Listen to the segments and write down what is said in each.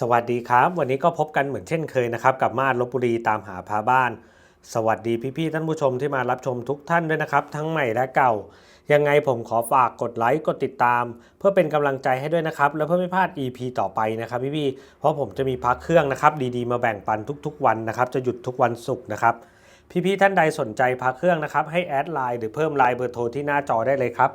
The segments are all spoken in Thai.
สวัสดีครับ วันนี้ก็พบกันเหมือนเช่นเคยนะครับกับมาดลบบุรีตามหาพาบ้าน สวัสดีพี่ๆท่านผู้ชมที่มารับชมทุกท่านด้วยนะครับ ทั้งใหม่และเก่า ยังไงผมขอฝากกดไลค์กดติดตาม เพื่อเป็นกำลังใจให้ด้วยนะครับ และเพื่อไม่พลาด EP ต่อไปนะครับพี่ๆเพราะผมจะมีพักเครื่องนะครับ ดีๆมาแบ่งปันทุกๆ วันนะครับ จะหยุดทุกวันศุกร์นะครับ พี่ๆท่านใดสนใจพักเครื่องนะครับ ให้แอดไลน์หรือเพิ่มไลน์เบอร์โทรที่หน้าจอได้เลยครับ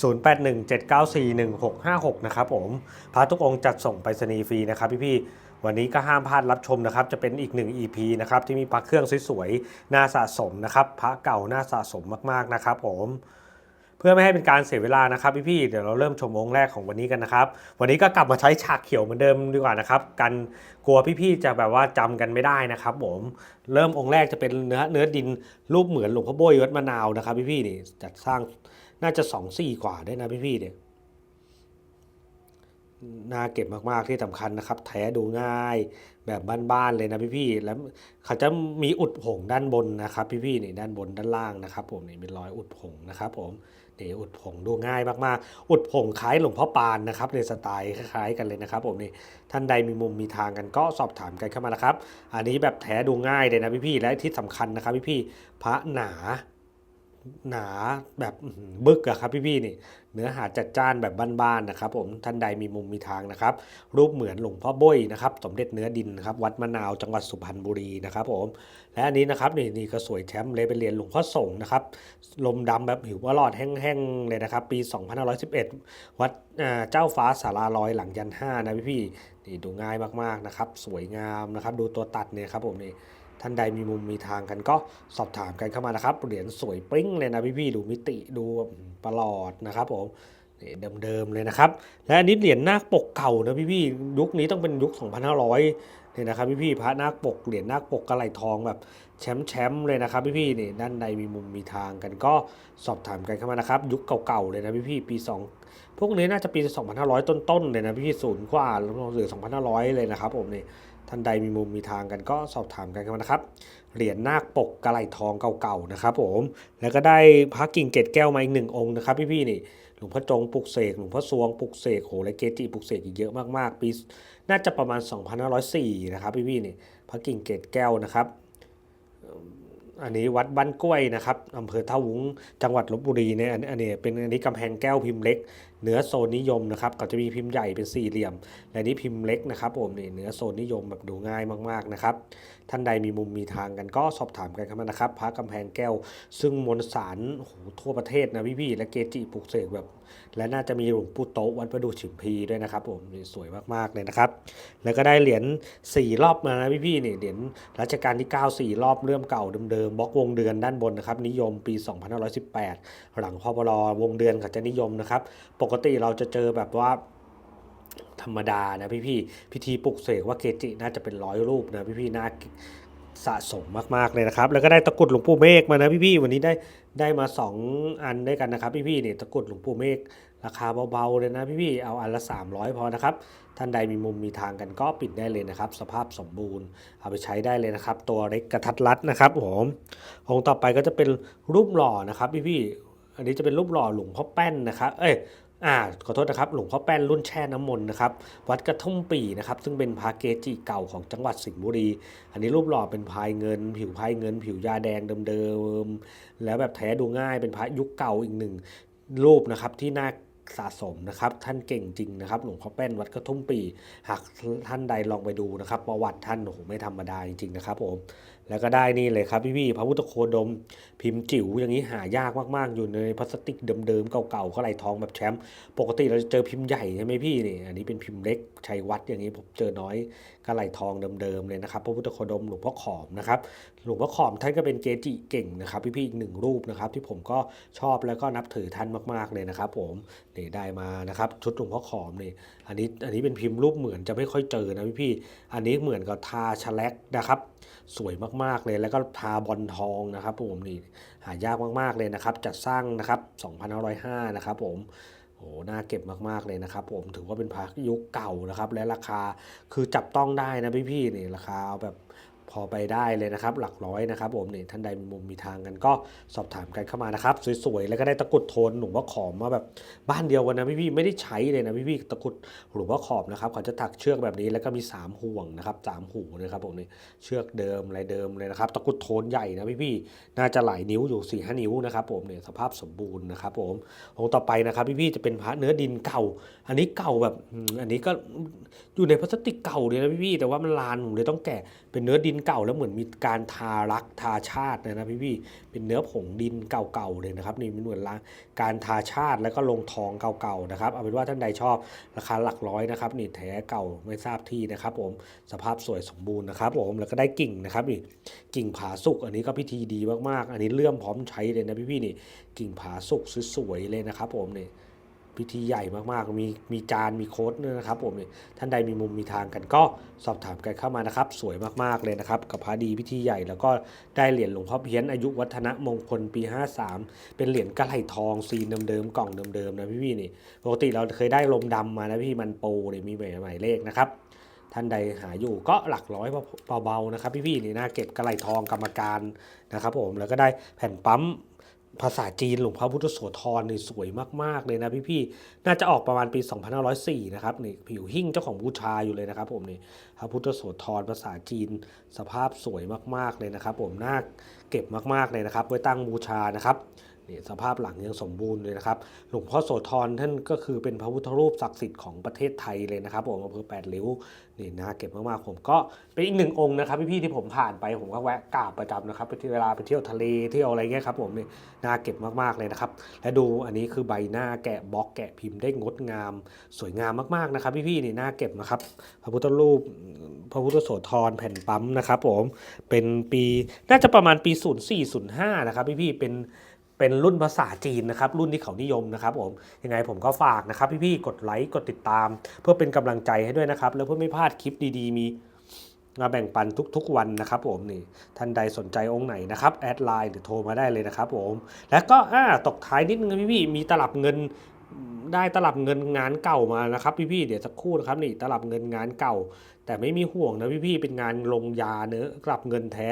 0817941656 นะครับผมพระทุกองค์จัดส่งไปรษณีย์ฟรีนะครับพี่ๆวันนี้ก็ห้ามพลาดรับชมนะครับ จะเป็นอีกหนึ่ง EP นะครับที่มีพระเครื่องสวยๆน่าสะสมนะครับพระเก่าน่าสะสมมากๆนะครับผม พื่อไม่ให้เป็นการเสียเวลานะครับพี่ๆเดี๋ยวเราเริ่มชมองค์แรกของวันนี้กันนะครับ วันนี้ก็กลับมาใช้ฉากเขียวเหมือนเดิมดีกว่านะครับกันกลัวพี่ๆจะแบบว่าจำกันไม่ได้นะครับผมเริ่มองค์แรกจะเป็นเนื้อเนื้อดินรูปเหมือนหลวงพ่อโบยวัดมะนาวนะครับพี่ๆนี่จัดสร้างน่าจะสองสี่กว่าได้นะพี่ๆเนี่ยน่าเก็บมากๆที่สำคัญนะครับ แท้ดูง่ายแบบบ้านๆเลยนะพี่ๆแล้วเขาจะมีอุดผงด้านบนนะครับ พี่ๆนี่ด้านบนด้านล่างนะครับ ผมนี่เป็นรอยอุดผงนะครับ ผม นี่อุดผงดูง่ายมากๆ อุดผงคล้ายหลวงพ่อปานนะครับในสไตล์คล้ายๆกันเลยนะครับผมนี่ท่านใดมีมุมมีทางกันก็สอบถามกันเข้ามานะครับ อันนี้แบบแท้ดูง่ายเลยนะพี่ๆและที่สำคัญนะครับพี่ๆพระหนา หนาแบบบึกอะครับพี่ๆนี่เนื้อหาจัดจ้านแบบบ้านๆนะครับ ผมท่านใดมีมุมมีทางนะครับ รูปเหมือนหลวงพ่อโบ้ยนะครับสมเด็จเนื้อดินนะครับวัดมะนาวจังหวัดสุพรรณบุรีนะครับ ผม และอันนี้นะครับนี่นี่ก็สวยแชมป์เลยเป็นเหรียญหลวงพ่อสงฆ์นะครับลมดำแบบหิวว่าหลอดแห้งๆเลยนะครับ ปี 2511 วัดอ่าเจ้าฟ้าสาราลอยหลังยันห้านะพี่ๆ นี่ดูง่ายมากๆนะครับ สวยงามนะครับ ดูตัวตัดเนี่ยครับผมนี่ท่านใดมีมุมมีทางกันก็สอบถามกันเข้ามานะครับ เหรียญสวยปิ้งเลยนะพี่ๆดูมิติดูประหลอดนะครับผมเดิมๆเลยนะครับ และอันนี้เหรียญนาคปกเก่านะพี่ๆยุคนี้ต้องเป็นยุค 2,500 เนี่ยนะครับพี่ๆพระนาคปกเหรียญนาคปกกระไหลทองแบบแชมป์แชมป์เลยนะครับพี่ๆนี่ด้านในมีมุมมีทางกันก็สอบถามกันเข้ามานะครับ ยุคเก่าๆเลยนะพี่ๆปี 2 พวกนี้น่าจะปี 2,500 ต้นๆเลยนะพี่ๆศูนย์กว่าหรือ2,500 เลยนะครับผมนี่ท่านใดมีมุมมีทางกันก็สอบถามกันกันมานะครับเหรียญนาคปกกระไหลทองเก่าๆนะครับผมแล้วก็ได้พระกิ่งเกตแก้วมาอีกหนึ่งองค์นะครับพี่ๆนี่ ลวงพ่อจงปลุกเสกหลวงพ่อสวงปลุกเสกโหและเกจิปลุกเสกอีกเยอะมากๆ ปีน่าจะประมาณ 2504 นะครับพี่พี่นี่พระกิ่งเกตแก้วนะครับ อันนี้วัดบ้านกล้วยนะครับอำเภอท่าวุ้งจังหวัดลบบุรีเนี่ยอันนี้เป็นอันนี้กำแพงแก้วพิมพ์เล็ก เนื้อโซนนิยมนะครับก็จะมีพิมพ์ใหญ่เป็นสี่เหลี่ยม และนี่พิมพ์เล็กนะครับผมนี่เนื้อโซนนิยมแบบดูง่ายมากๆนะครับ ท่านใดมีมุมมีทางกันก็สอบถามกันเข้ามานะครับพระกำแพงแก้ว ซึ่งมวลสารโหทั่วประเทศนะพี่ๆและเกจิปลุกเสกแบบ และน่าจะมีหลวงปู่โตะวัดประดูฉิมพีด้วยนะครับผมนี่สวยมากๆเลยนะครับ แล้วก็ได้เหรียญ4รอบมานะพี่ๆนี่เหรียญรัชกาลที่9 4รอบเรื่อมเก่าเดิมๆบล็อกวงเดือนด้านบนนะครับนิยมปี 2518 หลังพบลวงเดือนเขาจะนิยมนะครับปกกติเราจะเจอแบบว่าธรรมดานะพี่ๆพิธีปลุกเสกว่าเกจิน่าจะเป็นร้อยรูปนะพี่ๆน่าสะสมมากๆเลยนะครับ แล้วก็ได้ตะกรุดหลวงปู่เมฆมานะพี่ๆวันนี้ได้ได้มา 2 อันด้วยกันนะครับ พี่ๆนี่ตะกรุดหลวงปู่เมฆราคาเบาๆเลยนะพี่ๆเอาอันละ 300 พอนะครับ ท่านใดมีมุมมีทางกันก็ปิดได้เลยนะครับ สภาพสมบูรณ์เอาไปใช้ได้เลยนะครับ ตัวเล็กกระทัดรัดนะครับผมองค์ต่อไปก็จะเป็นรูปหล่อนะครับ พี่ๆอันนี้จะเป็นรูปหล่อหลวงพ่อแป้นนะครับ เอ้ย อ่าขอโทษนะครับหลวงพ่อแป้นรุ่นแช่น้ำมนต์นะครับวัดกระทุ่มปีนะครับซึ่งเป็นพระเกจิเก่าของจังหวัดสิงห์บุรี อันนี้รูปหล่อเป็นพายเงิน ผิวพายเงิน ผิวยาแดงเดิมๆแล้วแบบแท้ดูง่ายเป็นพระยุคเก่าอีกหนึ่งรูปนะครับที่น่า สะสมนะครับ ท่านเก่งจริงนะครับ หลวงพ่อแป้นวัดกระทุ่มปี หากท่านใดลองไปดูนะครับ ประวัติท่านโอ้โหไม่ธรรมดาจริงๆนะครับผมแล้วก็ได้นี่เลยครับพี่ๆพระพุทธโคดม พิมพ์จิ๋วอย่างนี้หายากมากๆ อยู่ในพลาสติกเดิมๆเก่าๆก็ไหลทองแบบแชมป์ปกติเราจะเจอพิมพ์ใหญ่ใช่ไหมพี่นี่อันนี้เป็นพิมพ์เล็กชัยวัดอย่างนี้ผมเจอน้อยก็ไหลทองเดิมๆเลยนะครับ พระพุทธโคดมหลวงพ่อขอมนะครับหลวงพ่อขอมท่านก็เป็นเกจิเก่งนะครับ พี่ๆอีกหนึ่งรูปนะครับ ที่ผมก็ชอบแล้วก็นับถือท่านมากๆเลยนะครับ ผมนี่ได้มานะครับชุดหลวงพ่อขอมนี่อันนี้อันนี้เป็นพิมพ์รูปเหมือนจะไม่ค่อยเจอนะพี่ๆอันนี้เหมือนกับทาชะแลกนะครับ สวยมากๆเลยแล้วก็ทาบอลทองนะครับผมนี่หายากมากๆเลยนะครับ จัดสร้างนะครับ2505นะครับผมโอ้หน่าเก็บมากๆเลยนะครับผมถือว่าเป็นพระยุคเก่านะครับ และราคาคือจับต้องได้นะพี่ๆนี่ราคาเอาแบบ พอไปได้เลยนะครับ หลักร้อยนะครับผมนี่ท่านใดมีมุมมีทางกันก็สอบถามกันเข้ามานะครับ สวยๆแล้วก็ได้ตะกุดโทนหลวงพ่อขอมมาแบบบ้านเดียวกันนะพี่ๆไม่ได้ใช้เลยนะพี่ๆตะกุดหลวงพ่อขอมนะครับเขาจะถักเชือกแบบนี้แล้วก็มีสามห่วงนะครับสามหูนะครับผมนี่เชือกเดิมอะไรเดิมเลยนะครับ ตะกุดโทนใหญ่นะพี่ๆน่าจะหลายนิ้วอยู่4ี่ห้านิ้วนะครับผมเนี่ยสภาพสมบูรณ์นะครับผมองค์ต่อไปนะครับพี่ๆจะเป็นพระเนื้อดินเก่า อันนี้เก่าแบบอันนี้ก็อยู่ในพลาสติกเก่าเลยนะพี่ๆแต่ว่ามันลานผมเลยต้องแกะเป็นเนื้อดินเก่าแล้วเหมือนมีการทารักทาชาตินะนะพี่ๆเป็นเนื้อผงดินเก่าๆเลยนะครับนี่มันเหมือนละการทาชาติแล้วก็ลงทองเก่าๆนะครับเอาเป็นว่าท่านใดชอบราคาหลักร้อยนะครับนี่แท้เก่าไม่ทราบที่นะครับผมสภาพสวยสมบูรณ์นะครับผมแล้วก็ได้กิ่งนะครับนี่กิ่งผาสุกอันนี้ก็พิธีดีมากๆ อันนี้เลื่อมพร้อมใช้เลยนะพี่ๆนี่กิ่งผาสุกสวยๆเลยนะครับผมนี่ พิธีใหญ่มากๆ มีมีจานมีโค้ดนะครับผมเนี่ยท่านใดมีมุมมีทางกันก็สอบถามกันเข้ามานะครับ สวยมากๆเลยนะครับ กับพระดีพิธีใหญ่แล้วก็ได้เหรียญหลวงพ่อเพี้ยนอายุวัฒนมงคลปี 53 เป็นเหรียญกระไหลทองซีนเดิมๆกล่องเดิมๆนะพี่ๆนี่ปกติเราเคยได้ลมดำมานะพี่มันโปเนี่ยมีใหมายเลขนะครับท่านใดหาอยู่ก็หลักร้อยเบาๆนะครับ พี่ๆนี่น่าเก็บกระไหลทองกรรมการนะครับผมแล้วก็ได้แผ่นปั๊ม ภาษาจีนหลวงพ่อพุทธโสธรนี่สวยมาก ๆ เลยนะพี่ๆน่าจะออกประมาณปี 2504 นะครับนี่ผิวหิ้งเจ้าของบูชาอยู่เลยนะครับ ผมนี่พระพุทธโสธรภาษาจีนสภาพสวยมากๆเลยนะครับ ผมน่าเก็บมากๆเลยนะครับ ไว้ตั้งบูชานะครับ นี่สภาพหลังยังสมบูรณ์เลยนะครับ หลวงพ่อโสธรท่านก็คือเป็นพระพุทธรูปศักดิ์สิทธิ์ของประเทศไทยเลยนะครับผมอำเภอแปดริ้วนี่น่าเก็บมากๆผมก็เป็นอีกหนึ่งองค์นะครับพี่ๆที่ผมผ่านไปผมก็แวะกราบประจำนะครับไปที่เวลาไปเที่ยวทะเลเที่ยวอะไรเงี้ยครับผมนี่น่าเก็บมากๆเลยนะครับ และดูอันนี้คือใบหน้าแกะบล็อกแกะพิมพ์ได้งดงาม สวยงามมากๆนะครับ พี่ๆนี่น่าเก็บนะครับ พระพุทธรูปพระพุทธโสธรแผ่นปั๊มนะครับผมเป็นปีน่าจะประมาณปี 0405นะครับพี่ๆเป็น เป็นรุ่นภาษาจีนนะครับ รุ่นที่เขานิยมนะครับผมยังไงผมก็ฝากนะครับ พี่ๆกดไลค์กดติดตาม เพื่อเป็นกำลังใจให้ด้วยนะครับ แล้วเพื่อไม่พลาดคลิปดีๆ มีมาแบ่งปันทุกๆวันนะครับผมนี่ท่านใดสนใจองค์ไหนนะครับแอดไลน์หรือโทรมาได้เลยนะครับผม แล้วก็อ่าตกท้ายนิดนึงพี่ๆมีตลับเงิน ได้ตลับเงินงานเก่ามานะครับพี่ๆเดี๋ยวสักครู่นะครับนี่ตลับเงินงานเก่า แต่ไม่มีห่วงนะพี่ๆเป็นงานลงยาเนื้อกลับเงินแท้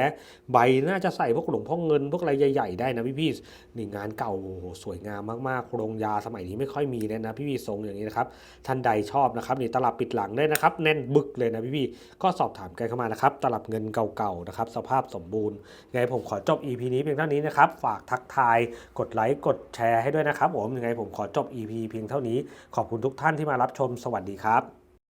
ใบน่าจะใส่พวกหลวงพ่อเงินพวกอะไรใหญ่ๆได้นะพี่ๆนี่งานเก่าโอ้โหสวยงามมากๆลงยาสมัยนี้ไม่ค่อยมีเลยนะพี่ๆทรงอย่างนี้นะครับท่านใดชอบนะครับนี่ตลับปิดหลังได้นะครับ แน่นบึกเลยนะพี่ๆก็สอบถามกันเข้ามานะครับ ตลับเงินเก่าๆนะครับสภาพสมบูรณ์ไงผมขอจบ EP นี้เพียงเท่านี้นะครับฝากทักทายกดไลค์กดแชร์ให้ด้วยนะครับผมยังไงผมขอจบ EP เพียงเท่านี้ ขอบคุณทุกท่านที่มารับชม สวัสดีครับ